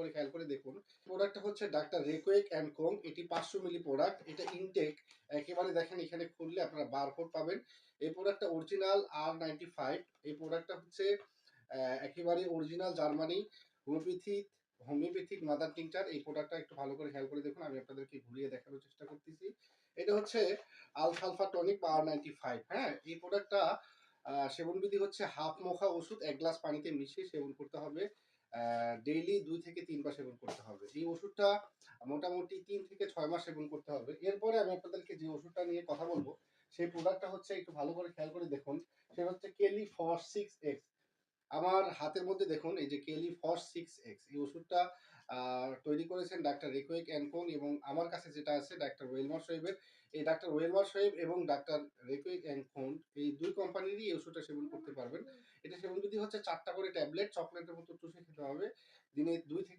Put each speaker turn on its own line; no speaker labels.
করে খেয়াল করে দেখুন। প্রোডাক্টটা হচ্ছে ডাক্তার রেকোয়েক অ্যান্ড কোং এটি পাঁচশো মিলি প্রোডাক্ট এটা ইনটেক একেবারে দেখেন এখানে খুললে আপনারা বারকোড পাবেন। এই প্রোডাক্টটা অরিজিনাল আর নাইনটি ফাইভ এই প্রোডাক্টটা হচ্ছে একেবারে original Germany homeopathic homeopathic mother tincture এই প্রোডাক্টটা একটু ভালো করে খেয়াল করে দেখুন, আমি আপনাদেরকে ঘুরিয়ে দেখানোর চেষ্টা করতেছি। এটা হচ্ছে আলফালফা টনিক আর নাইনটি ফাইভ হ্যাঁ? এই প্রোডাক্টটা সেবনবিধি হচ্ছে হাফ মোখা ওষুধ, এক গ্লাস পানিতে মিশিয়ে সেবন করতে হবে। ডেইলি দুই থেকে তিনবার সেবন করতে হবে। এই ওষুধটা মোটামুটি তিন থেকে ছয় মাস সেবন করতে হবে। এরপরে আমি আপনাদেরকে যে ওষুধটা নিয়ে কথা বলব, সেই প্রোডাক্টটা হচ্ছে একটু ভালো করে খেয়াল করে দেখুন। সেটা হচ্ছে কেলি ফর সিক্স এক্স আমার হাতের মধ্যে দেখুন, এই যে কেলি ফর সিক্স এক্স এই ওষুধটা তৈরি করেছেন ডাক্তার রেকোয়েক অ্যানকোন এবং আমার কাছে যেটা আছে ডাক্তার ওয়েলমার সাহেবের এই ডাক্তার ওয়েলমার সাহেব এবং ডাক্তার রেকোয়েক অ্যানকোন দুই কোম্পানিরই এই ওষুধটা সেবন করতে পারবেন। এটা সেবন যদি হচ্ছে চারটা করে ট্যাবলেট চকলেটের মতো চুষে খেতে হবে। দিনে দুই থেকে